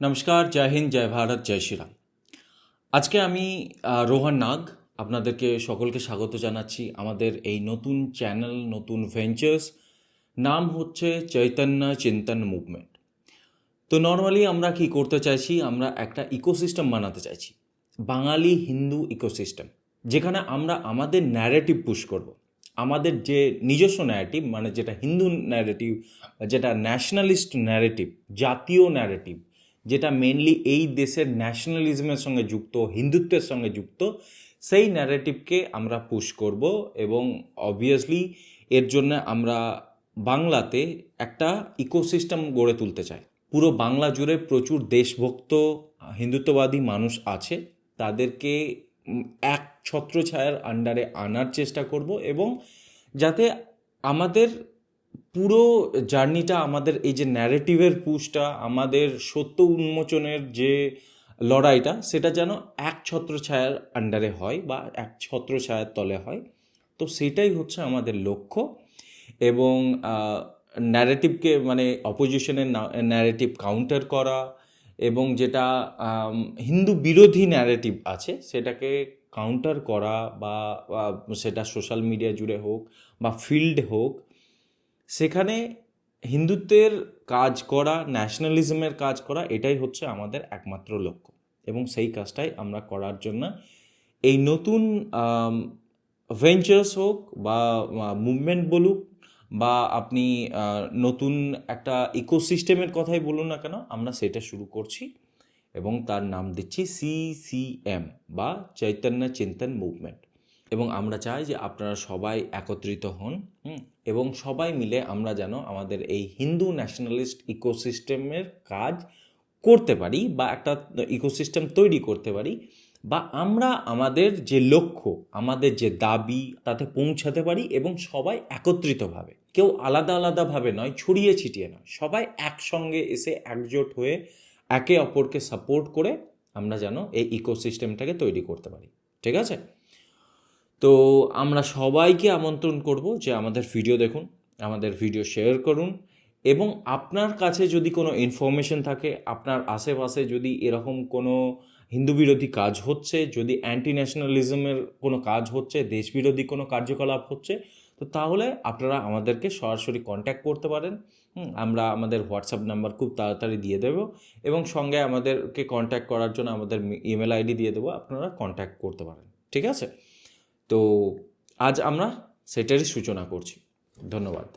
নমস্কার, জয় হিন্দ, জয় ভারত, জয় শ্রীরাম। আজকে আমি রোহন নাগ আপনাদেরকে সকলকে স্বাগত জানাচ্ছি আমাদের এই নতুন চ্যানেল, নতুন ভেঞ্চার্স। নাম হচ্ছে চৈতন্য চিন্তন মুভমেন্ট। তো নর্মালি আমরা কি করতে চাইছি, আমরা একটা ইকোসিস্টেম বানাতে চাইছি। বাঙালি হিন্দু ইকোসিস্টেম, যেখানে আমরা আমাদের ন্যারেটিভ পুশ করব। আমাদের যে নিজস্ব ন্যারেটিভ মানে যেটা হিন্দু ন্যারেটিভ যেটা ন্যাশনালিস্ট ন্যারেটিভ জাতীয় ন্যারেটিভ যেটা মেনলি এই দেশের ন্যাশনালিজমের সঙ্গে যুক্ত, হিন্দুত্বের সঙ্গে যুক্ত, সেই ন্যারেটিভকে আমরা পুশ করব এবং অবভিয়াসলি এর জন্য আমরা বাংলাতে একটা ইকোসিস্টেম গড়ে তুলতে চাই। পুরো বাংলা জুড়ে প্রচুর দেশভক্ত, হিন্দুত্ববাদী মানুষ আছে। তাদেরকে এক ছত্রছায়ার আন্ডারে আনার চেষ্টা করব এবং যাতে আমাদের পুরো জার্নিটা আমাদের এই যে ন্যারেটিভের পুশটা আমাদের সত্য উন্মোচনের যে লড়াইটা, সেটা যেন এক ছত্রছায়ার আন্ডারে হয় বা এক ছত্রছায়ার তলে হয়। তো সেটাই হচ্ছে আমাদের লক্ষ্য এবং ন্যারেটিভকে মানে অপোজিশনের ন্যারেটিভ কাউন্টার করা এবং যেটা হিন্দু বিরোধী ন্যারেটিভ আছে, সেটাকে কাউন্টার করা বা সেটা সোশ্যাল মিডিয়া জুড়ে হোক বা ফিল্ড হোক সেখানে হিন্দুত্বের কাজ করা ন্যাশনালিজমের কাজ করা, এটাই হচ্ছে আমাদের একমাত্র লক্ষ্য। এবং সেই কাজটাই আমরা করার জন্য এই নতুন ভেঞ্চার্স হোক বা মুভমেন্ট বলুক বা আপনি নতুন একটা ইকোসিস্টেমের কথাই বলুন না কেন, আমরা সেটা শুরু করছি এবং তার নাম দিচ্ছি সিসিএম বা চৈতন্য চিন্তন মুভমেন্ট এবং আমরা চাই যে আপনারা সবাই একত্রিত হন এবং সবাই মিলে আমরা যেন আমাদের এই হিন্দু ন্যাশনালিস্ট ইকোসিস্টেমের কাজ করতে পারি বা একটা ইকোসিস্টেম তৈরি করতে পারি বা আমরা আমাদের যে লক্ষ্য, আমাদের যে দাবি তাতে পৌঁছাতে পারি এবং সবাই একত্রিতভাবে, কেউ আলাদা আলাদাভাবে নয়, ছড়িয়ে ছিটিয়ে নয়, সবাই একসঙ্গে এসে একজোট হয়ে একে অপরকে সাপোর্ট করে আমরা যেন এই ইকোসিস্টেমটাকে তৈরি করতে পারি, ঠিক আছে? তো আমরা সবাইকে আমন্ত্রণ করব যে আমাদের ভিডিও দেখুন, আমাদের ভিডিও শেয়ার করুন এবং আপনার কাছে যদি কোনো ইনফরমেশন থাকে, আপনার আশেপাশে যদি এরকম কোনো হিন্দু বিরোধী কাজ হচ্ছে, যদি অ্যান্টি ন্যাশনালিজমের কোনো কাজ হচ্ছে দেশবিরোধী কোনো কার্যকলাপ হচ্ছে, তো তাহলে আপনারা আমাদেরকে সরাসরি কন্ট্যাক্ট করতে পারেন। আমরা আমাদের হোয়াটসঅ্যাপ নাম্বার খুব তাড়াতাড়ি দিয়ে দেবো এবং সঙ্গে আমাদেরকে কন্ট্যাক্ট করার জন্য আমাদের ইমেল আইডি দিয়ে দেবো, আপনারা কন্ট্যাক্ট করতে পারেন। ঠিক আছে? তো আজ আমরা সেটারই সূচনা করছি। ধন্যবাদ।